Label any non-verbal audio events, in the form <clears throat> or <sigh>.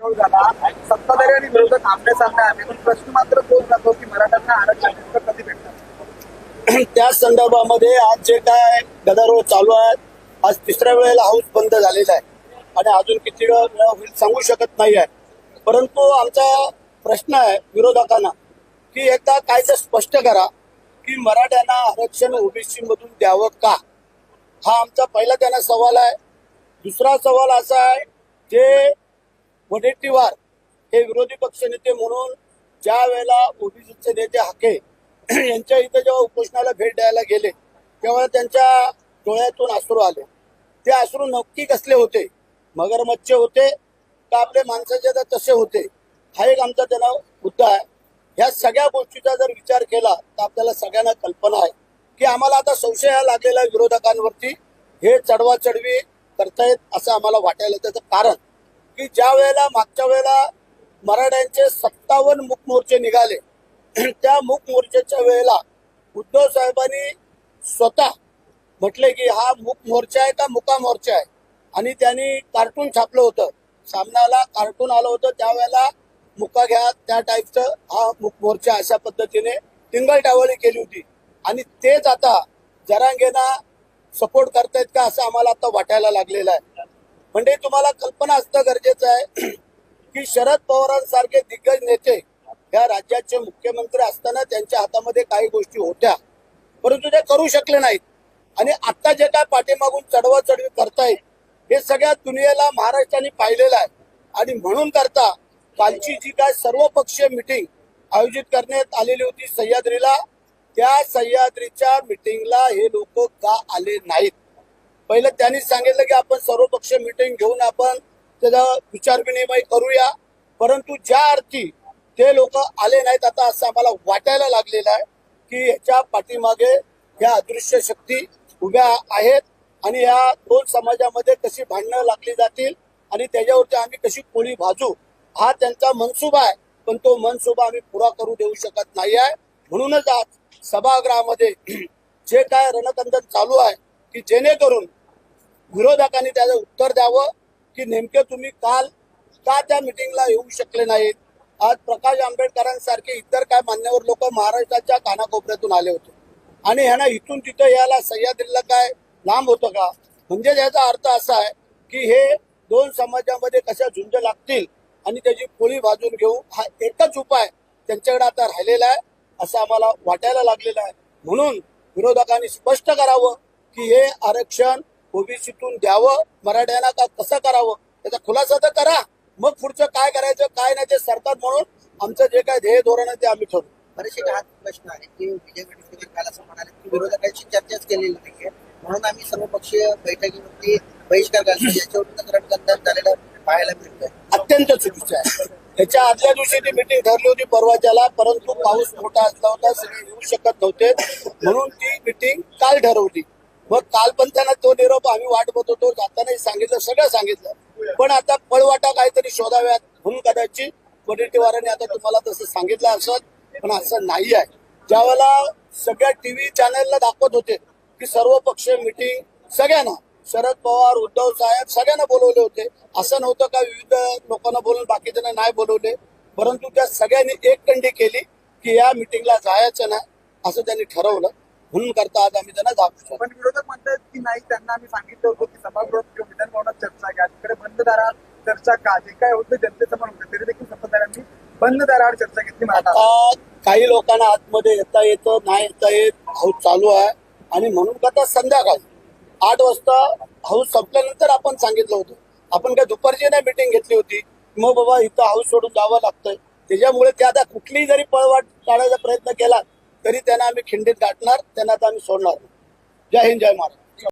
गदारोळ झाला. सत्ताधारी आणि विरोधक आमने सामने आले. पण प्रश्न मात्र तोच जातो की मराठ्यांना आरक्षण कधी भेटणार? <clears throat> त्या संदर्भामध्ये आज जे काय गदारोळ चालू आहे आज तिसऱ्या वेळेला हाऊस बंद झालेला आहे. आणि अजून किती वेळ होईल सांगू शकत नाही आहे. परंतु आमचा प्रश्न आहे विरोधकांना की एकदा काय तर स्पष्ट करा की मराठ्यांना आरक्षण ओबीसी मधून द्यावं का? हा आमचा पहिला त्यांना सवाल आहे. दुसरा सवाल असा आहे जे वडेट्टीवार हे विरोधी पक्षनेते म्हणून ज्या वेळेला ओबीसीचे नेते हाके <clears throat> यांच्या इथं जेव्हा उपोषणाला भेट द्यायला गेले तेव्हा त्यांच्या डोळ्यातून अश्रू आले. ते अश्रू नक्की कसले होते? मगरमच्छ होते का आपले माणसाचे तर तसे होते? हा एक आमचा त्यांना मुद्दा आहे. ह्या सगळ्या गोष्टीचा जर विचार केला तर आपल्याला सगळ्यांना कल्पना आहे की आम्हाला आता संशय हा लागलेला आहे विरोधकांवरती. हे चढवा चढवी करतायत असं आम्हाला वाटायला त्याचं कारण. की ज्या वेळेला मागच्या वेळेला मराठ्यांचे सत्तावन्न मुख मोर्चे निघाले <clears throat> त्या मुख मोर्चाच्या वेळेला उद्धव साहेबांनी स्वतः म्हटले की हा मुख मोर्चा आहे का मुका मोर्चा आहे. आणि त्यांनी कार्टून छापलं होतं. सामनाला कार्टून आलं होतं. त्यावेळेला मुका घ्या त्या टाईपचं हा मुख मोर्चा अशा पद्धतीने टिंगलटावळी केली होती. आणि तेच आता जरांगेना सपोर्ट करतायत का असं आम्हाला आता वाटायला लागलेलं आहे. म्हणजे तुम्हाला कल्पना असणं गरजेचं आहे की शरद पवारांसारखे दिग्गज नेते या राज्याचे मुख्यमंत्री असताना त्यांच्या हातामध्ये काही गोष्टी होत्या. परंतु ते करू शकले नाहीत. आणि आता जे काय पाठीमागून चढवा चढवी करतायत हे सगळ्या दुनियेला महाराष्ट्राने पाहिलेलं आहे. आणि म्हणून करता कालची जी काय सर्वपक्षीय मिटिंग आयोजित करण्यात आलेली होती सह्याद्रीला त्या सह्याद्रीच्या मिटिंगला हे लोक का आले नाहीत? पहिलं त्यांनी सांगितलं की आपण सर्वपक्ष मिटिंग घेऊन आपण त्याचा विचारविनिमय करूया. परंतु ज्या अर्थी ते लोक आले नाहीत आता असं आम्हाला वाटायला लागलेलं आहे की ह्याच्या पाठीमागे ह्या अदृश्य शक्ती उभ्या आहेत आणि या दोन समाजामध्ये कशी भांडणं लागली जातील आणि त्याच्यावरती आम्ही कशी पोळी भाजू हा त्यांचा मनसुबा आहे. पण तो मनसुबा आम्ही पुरा करू देऊ शकत नाही आहे. म्हणूनच आज सभागृहामध्ये जे काय रणकंदन चालू आहे की जेणेकरून विरोधकांनी त्याचं उत्तर द्यावं की नेमके तुम्ही काल का त्या मिटिंगला येऊ शकले नाहीत? आज प्रकाश आंबेडकरांसारखे इतर काय मान्यवर लोक महाराष्ट्राच्या कानाकोपऱ्यातून आले होते. आणि ह्यांना इथून तिथं यायला सह्याद्रीला काय? लांब होतं का? म्हणजे याचा अर्थ असा आहे की हे दोन समाजामध्ये कशा झुंज लागतील आणि त्याची पोळी भाजून घेऊ हा एकच उपाय त्यांच्याकडे आता राहिलेला आहे असं आम्हाला वाटायला लागलेलं आहे. म्हणून विरोधकांनी स्पष्ट करावं की हे आरक्षण ओबीसीतून द्यावं मराठ्यांना का कसं करावं त्याचा खुलासा तर करा. मग पुढचं काय करायचं काय नाही ते सरकार म्हणून आमचं जे काय ध्येय धोरण आहे ते आम्ही ठरवू. बरेचसे हाच प्रश्न आहे की विजय वडेट्टीवार काल असं म्हणाले की विरोधकांशी चर्चाच केलेली नाहीये. म्हणून आम्ही सर्वपक्षीय बैठकीवरती बहिष्कार घालतो याच्यावरून रणकंदन झालेलं पाहायला मिळतंय. अत्यंत चुकीचं आहे. त्याच्या आदल्या दिवशी ती मिटिंग ठरली होती परवाच्याला परंतु पाऊस मोठा असला होता सगळे येऊ शकत नव्हते. म्हणून ती मिटिंग काल ठरवली. मग काल पण त्यांना तो निरोप आम्ही वाट बघत होतो जातानाही सांगितलं सगळं सांगितलं. पण आता पळवाटा काहीतरी शोधाव्यात म्हणून कदाचित वडेट्टीवारांनी आता तुम्हाला तसं सांगितलं असत पण असं नाही आहे. ज्यावेळेला सगळ्या टीव्ही चॅनलला दाखवत होते की सर्व पक्ष मिटिंग सगळ्यांना शरद पवार उद्धव साहेब सगळ्यांना बोलवले होते. असं नव्हतं का विविध लोकांना बोलून बाकीच्यांना नाही बोलवले परंतु त्या सगळ्यांनी एक कंडी केली की या मिटिंगला जायचं नाही असं त्यांनी ठरवलं. म्हणून करता आज आम्ही त्यांना जाऊ पण विरोधक म्हणतात की नाही त्यांना आम्ही सांगितलं होतं की सभागृहात किंवा विधानभवनात चर्चा घ्या. तिकडे बंद दारात चर्चा का? जे काय होतं जनतेसमोर होतं तरी देखील सत्ताधाऱ्यांनी बंद दारावर चर्चा घेतली आता. काही लोकांना आतमध्ये येता येतं नाही येता येत हाऊस चालू आहे. आणि म्हणून करता संध्याकाळी. आठ वाजता हाऊस संपल्यानंतर आपण सांगितलं होतं. आपण काय दुपारची नाही मिटिंग घेतली होती. मग बाबा इथं हाऊस सोडून जावं लागतंय. त्याच्यामुळे ते आता कुठलीही जरी पळवाट काढायचा प्रयत्न केला तरी त्यांना आम्ही खिंडीत गाठणार त्यांना आता आम्ही सोडणार. जय हिंद जय महाराज.